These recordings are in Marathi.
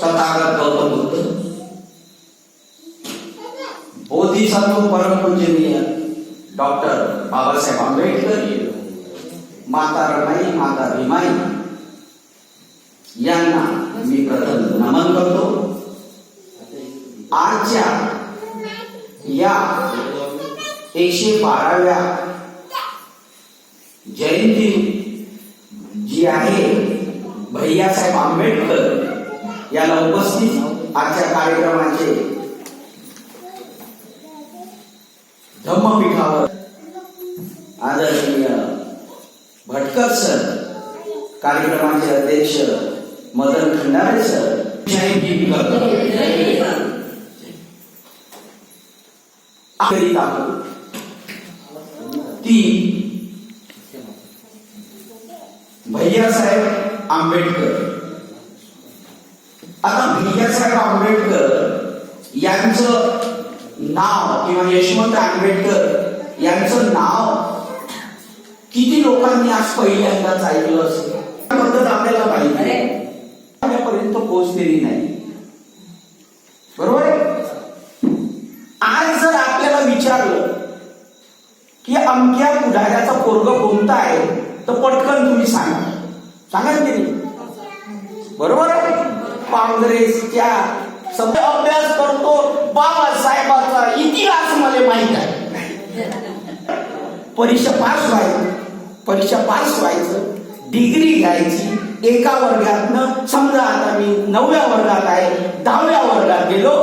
तथागत गौतम बुद्ध बोधिसत्व परमपूजनीय डॉक्टर बाबासाहेब आंबेडकर माता रमाई, माता भीमाई, यांना मी प्रथम नमन करतो। आजच्या या एकशे बाराव्या जयंती जी आहे भैयासाहेब आंबेडकर याला उपस्थित आजच्या कार्यक्रमाचे धम्मपीठावर आदरणीय भटकर सर कार्यक्रमाचे अध्यक्ष मदन खंडारे सर. ती भैया साहेब ती भैयासाहेब आंबेडकर. आता भैयासाहेब आंबेडकर यांचं नाव किंवा यशवंत आंबेडकर यांचं नाव किती लोकांनी आज पहिल्यांदाच ऐकलं असेल? पद्धत आपल्याला पाहिजे आपल्यापर्यंत पोहोचलेली नाही. बरोबर आहे? आज जर आपल्याला विचारलं की अमक्या पुढाऱ्याचा पोरग कोणता आहे तर पटकन तुम्ही सांगा. सांगा की नाही बरोबर आहे? काँग्रेसच्या अभ्यास करतो. बाबासाहेबाचा इतिहास मला माहीत आहे. परीक्षा पास व्हायचं. परीक्षा पास व्हायचं. डिग्री घ्यायची. एका वर्गातनं समजा आता मी नवव्या वर्गात आहे दहाव्या वर्गात गेलो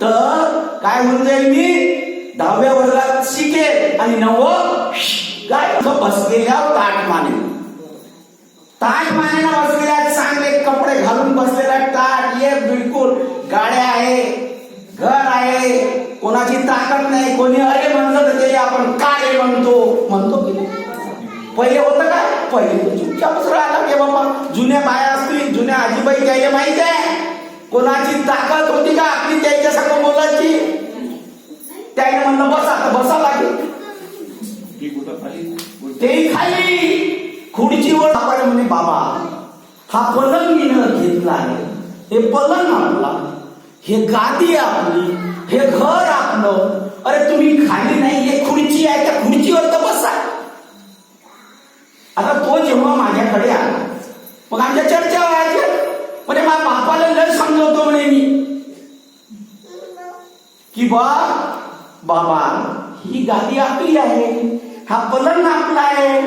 तर काय होऊन जाईल मी? दहाव्या वर्गात शिकेल आणि नववं काय बसलेल्या ताट माने ताट मानेला बसलेल्या चांगले कपडे घालून बसलेला ताट ये बिलकुल गाड्या आहे घर आहे कोणाची ताकद नाही कोणी अरे म्हणलं तर ते आपण काय म्हणतो? म्हणतो की नाही? पहिले होतं काय? पहिले चुपचापच राहिला की बाबा जुन्या बाया असतील जुन्या आजीबाई त्याला माहीत आहे. कोणाची ताकद होती का आपली त्यांच्यासारखं बोलायची? त्याने म्हणलं बसा तर बसा लागेल तेही खाली खुर्चीवर आपण म्हणे बाबा हा पलंग मी घेतला आहे. हे पलंग आपला. हे गादी आपली. हे घर आपलं अरे तुम्ही खाली नाही हे खुर्ची आहे त्या खुर्चीवर तर बसा. आता तो जेव्हा माझ्याकडे आला मग आमच्या चर्चा व्हायच्या. म्हणजे माझ्या बापाला लय समजवतो म्हणे मी. कि बा बाबा ही गादी आपली आहे हा पलंग आपला आहे.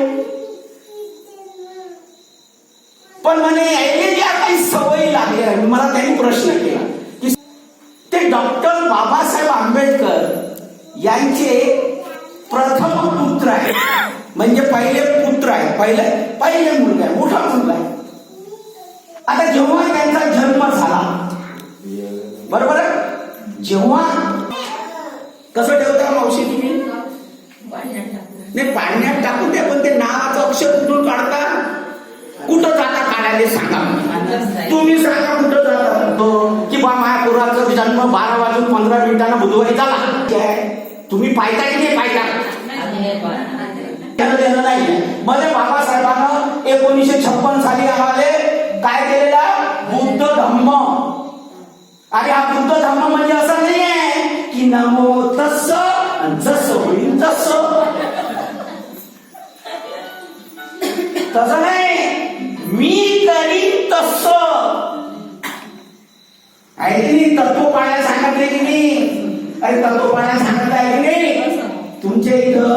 पण म्हणे यायला ज्या काही सवयी लागल्या मला त्यांनी प्रश्न केला. डॉक्टर बाबासाहेब आंबेडकर यांचे प्रथम पुत्र आहे. म्हणजे पहिले पुत्र आहे. पहिले पहिले मुलगा आहे. मोठा मुलगा आहे. आता जेव्हा त्यांचा जन्म झाला बरोबर आहे? जेव्हा कसं ठेवता मावशी तुम्ही? नाही पाण्यात टाकून द्या पण ते नावाचं अक्षर कुठून काढता? कुठं जाता? काढायला सांगा. मला. तुम्ही सांगा कुठं जाता? तो की बा माझ्या पोराचा जन्म बारा वाजून पंधरा मिनिटांना बुधवारी झाला? तुम्ही पाहता की नाही पाहता? देणं नाही. मध्ये बाबासाहेबांना एकोणीसशे छप्पन साली आम्हाला काय केलेला? बुद्ध धम्म. आणि हा बुद्ध धम्म म्हणजे असं नाही आहे की नमो तस जसं होईल तसं तसं नाही. मी करीन तस. आहे की नाही तत्व पाण्या सांगितले की नाही? अरे तत्व पाण्या सांगत आहे की नाही? तुमच्या इथं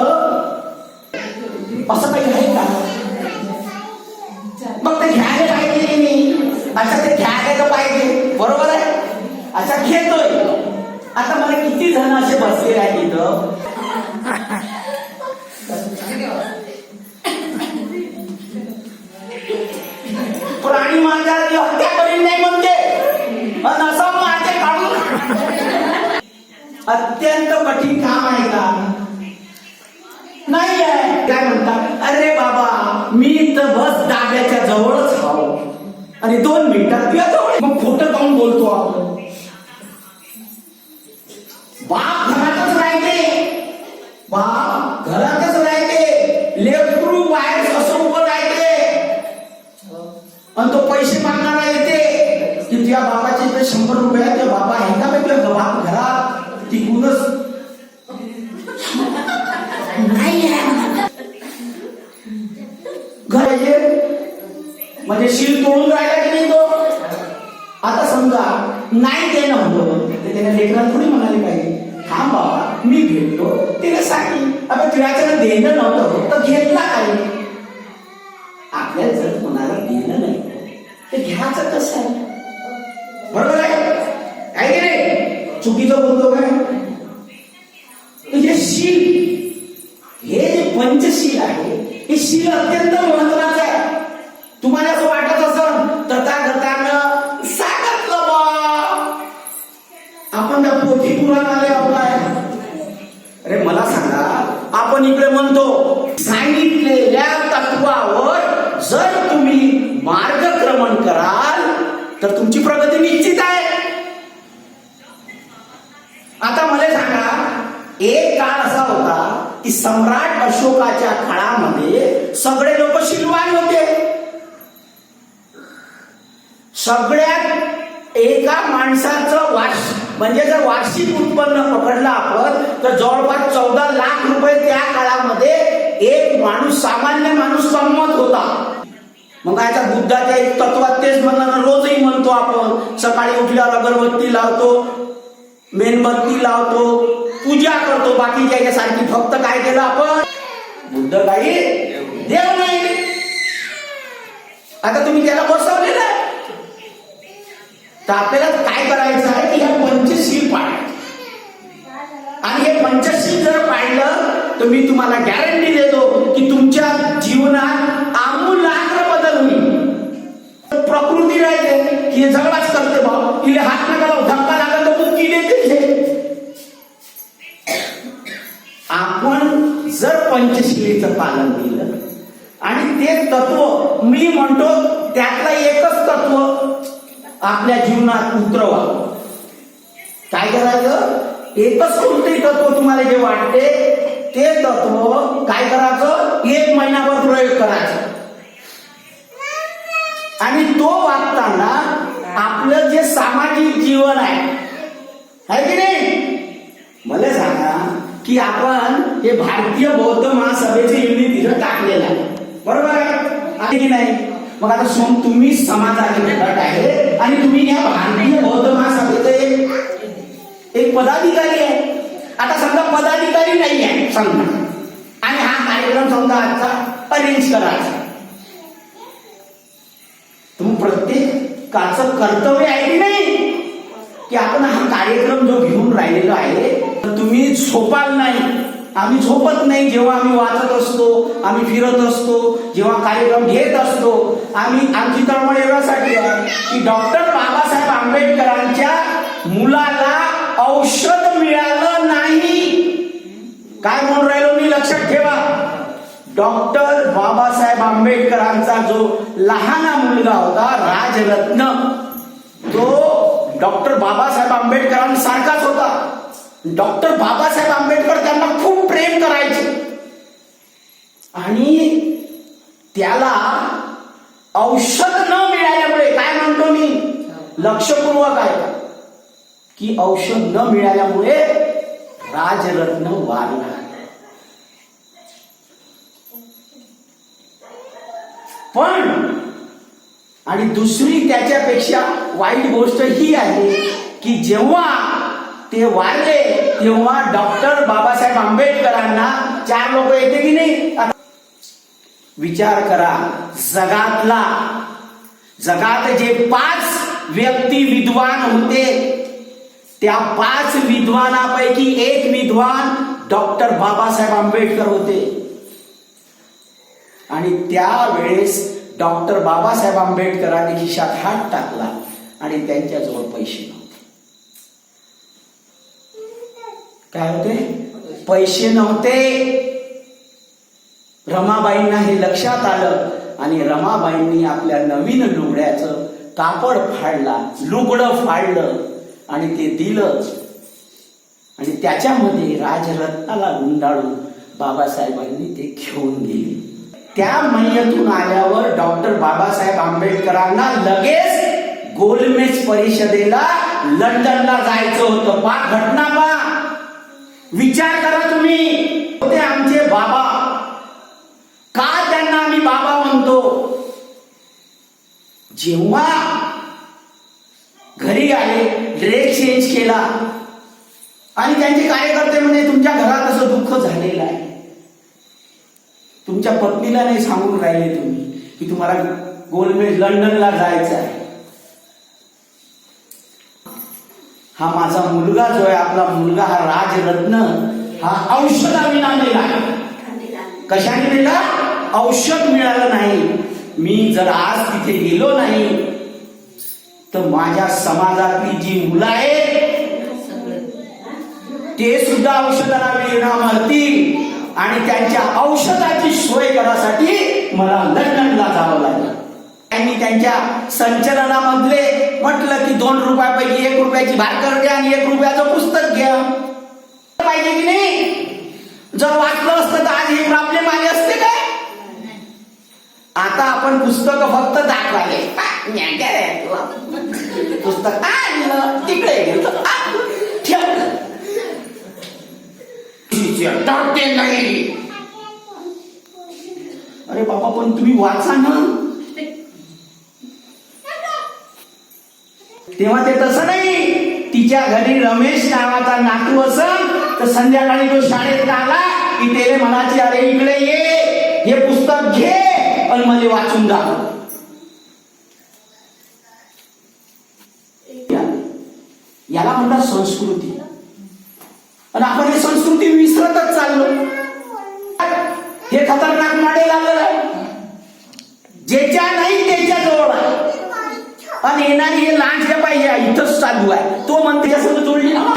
असं काही आहे का? मग ते घ्यायला पाहिजे की नाही? अच्छा ते घ्यायला पाहिजे. बरोबर आहे? अच्छा घेतोय. आता मला किती जण असे बसलेले आहेत इथं? अत्यंत कठीण काम आहे का? नाही आहे. काय म्हणतात? अरे बाबा मी तर बस डाब्याच्या जवळच हाव आणि दोन मिनिटात पाहिजे? म्हणजे शील तोडून राहिला की नाही तो? आता समजा नाही देणं होतं तर त्याने लेकराला थोडी म्हणाले पाहिजे थांब बाबा मी भेटतो तिने सांगितलं आता तुझ्याकडे देणं नव्हतं तर घेतला काय आपल्याला जर कोणाला देणं नाही तर घ्यायचं कसं आहे? बरोबर आहे? काय की नाही? चुकीचं बोलतो काय तर हे शील हे जे पंचशील आहे हे शील अत्यंत महत्वाचं आहे. तुम्हाला असं वाटत असेल तथागतानं सांगितलं बा आपण त्या पोथी पुराण आले आहोत अरे मला सांगा आपण इकडे म्हणतो सांगितलेल्या तत्वावर जर तुम्ही मार्गक्रमण कराल तर तुमची प्रगती निश्चित आहे आता मला सांगा एक काळ असा होता की सम्राट अशोकाच्या काळामध्ये सगळे लोक शिलवान होते. सगळ्यात एका माणसाचं वार्ष म्हणजे जर वार्षिक उत्पन्न पकडलं आपण तर जवळपास चौदा लाख रुपये त्या काळामध्ये एक माणूस सामान्य माणूस कमवत होता. मग याच्या बुद्धाच्या एक तत्वात तेच म्हणणं रोजही म्हणतो आपण. सकाळी उठल्यावर अगरबत्ती लावतो मेणबत्ती लावतो पूजा करतो बाकीच्या याच्यासारखी फक्त काय केलं आपण? बुद्ध काही देव नाही. आता तुम्ही त्याला बसवलेलं आहे. तर आपल्याला काय करायचं आहे? की ह्या पंचशील पाळायचं. आणि हे पंचशील जर पाळलं तर मी तुम्हाला गॅरंटी देतो की तुमच्या जीवनात आमूलाग्र बदल होईल. प्रकृती राहते की हे झगडाच करते भाऊ. तिला हात पंचशिलेचं पालन केलं. आणि ते तत्व मी म्हणतो त्यातला एकच तत्व आपल्या जीवनात उतरवा. काय करायचं? एकच कोणतरी तत्व तुम्हाला जे वाटते ते तत्व काय करायचं? एक महिनाभर प्रयोग करायचा. आणि तो वागताना आपलं जे सामाजिक जीवन आहे की नाही? की आपण हे भारतीय बौद्ध महासभेचे युनिट इथं टाकलेलं आहे. बरोबर आहे? की नाही? मग आता सोम तुम्ही समाजाचे गट आहे आणि तुम्ही या भारतीय बौद्ध महासभेचे एक एक पदाधिकारी आहे. आता समजा पदाधिकारी नाही आहे समजा. आणि हा कार्यक्रम समजा आजचा अरेंज करायचा. तुम्ही प्रत्येकाचं कर्तव्य आहे की नाही? की आपण हा कार्यक्रम जो घेऊन राहिलेलो आहे तुम्ही झोपाल नाही. आम्ही झोपत नाही जेव्हा आम्ही वाचत असतो आम्ही फिरत असतो जेव्हा कार्यक्रम घेत असतो. आम्ही आमची तळमळ एवढ्यासाठी आहे की डॉक्टर बाबासाहेब आंबेडकरांच्या मुलाला औषध मिळालं नाही. काय म्हणून राहिलो मी? लक्षात ठेवा. डॉक्टर बाबासाहेब आंबेडकरांचा जो लहान मुलगा होता राजरत्न तो डॉक्टर बाबासाहेब आंबेडकरांसारखाच होता. डॉक्टर बाबासाहेब आंबेडकर त्यांना खूप प्रेम करायचे. आणि त्याला औषध न मिळाल्यामुळे काय म्हणतो मी? लक्षपूर्वक आहे की औषध न मिळाल्यामुळे राजरत्न वारला पण आणि दुसरी त्याच्यापेक्षा वाईट गोष्ट ही आहे की जेव्हा ते वारले तेव्हा डॉक्टर बाबासाहेब आंबेडकरांना चार लोक येते की नाही? विचार करा जगातला जगात जे पाच व्यक्ती विद्वान होते त्या पाच विद्वानापैकी एक विद्वान डॉक्टर बाबासाहेब आंबेडकर होते. आणि त्यावेळेस डॉक्टर बाबासाहेब आंबेडकरांनी खिशात हात टाकला आणि त्यांच्याजवळ पैसे नव्हते काय होते? पैसे नव्हते. रमाबाईंना हे लक्षात आलं आणि रमाबाईंनी आपल्या नवीन लुगड्याचं कापड फाडला लुगडं फाडलं आणि ते दिलं. आणि त्याच्यामध्ये राजरत्नाला गुंडाळून बाबासाहेबांनी ते घेऊन गेले. त्या महिन्यातून आल्यावर डॉक्टर बाबासाहेब आंबेडकरांना लगेच गोलमेज परिषदेला लंडनला जायचं होतं. पा घटना पा विचार करा तुम्ही. होते आमचे बाबा. का त्यांना आम्ही बाबा म्हणतो? जेव्हा घरी आले ड्रेस चेंज केला. आणि त्यांचे कार्यकर्ते म्हणजे तुमच्या घरात असं दुःख झालेलं आहे. तुमच्या पत्नीला नाही सांगून राहिले तुम्ही की तुम्हाला गोलमेज लंडनला जायचं आहे. हा माझा मुलगा जो आहे आपला मुलगा हा राजरत्न हा औषधाविना मिळाला कशाने मेला औषध मिळालं नाही. मी जर आज तिथे गेलो नाही तर माझ्या समाजातली जी मुलं आहेत ते सुद्धा औषधाला विना मरतील. आणि त्यांच्या औषधाची सोय करासाठी मला लंडनला जावं लागलं. त्यांनी त्यांच्या संचलनामधले म्हटलं की दोन रुपयापैकी एक रुपयाची भाकर घ्या आणि एक रुपयाचं पुस्तक घ्या. पाहिजे की नाही? जर वाचलं असतं तर आज हे प्रॉब्लेम आले असते काय आता आपण पुस्तक फक्त दाखवाले रे पुस्तक आणलं तिकडे गेलं. नाही. अरे बाबा पण तुम्ही वाचा ना. तेव्हा ते तसं नाही. तिच्या घरी रमेश नावाचा नातू असं तर संध्याकाळी तो शाळेत आला की त्याने म्हणायचे अरे इकडे ये हे पुस्तक घे पण मला वाचून जा याला म्हणतात संस्कृती. आणि आपण हे संस्कृती विसरतच चाललो. हे खतरनाक मॉडेल आलेलं आहे. ज्याच्या येणारी हे लांच घ्या पाहिजे? इथंच चालू आहे. तो म्हणते असं जोडली ना.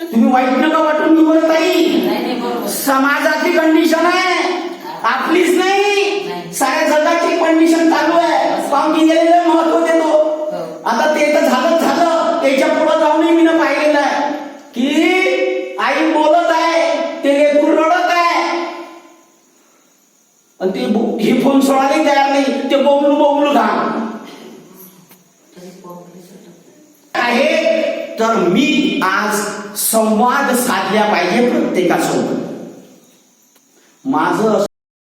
तुम्ही वाईट नका वाटून मी बोलत ताई. समाजाची कंडिशन आहे. आपलीच नाही. साऱ्या जगाची कंडिशन चालू आहे. पाहुणी गेलेलं महत्त्व देतो. आता ते तर झालंच झालं. त्याच्या पुढे जाऊनही मी पाहिलेलं आहे. की आई बोलत आहे ते लेकरू रडत आहे. आणि ते हे फोन सोडायला तयार नाही ते बोबलू बोबलू घाम आहे तर मी आज संवाद साधल्या पाहिजे प्रत्येकासोबत. माझं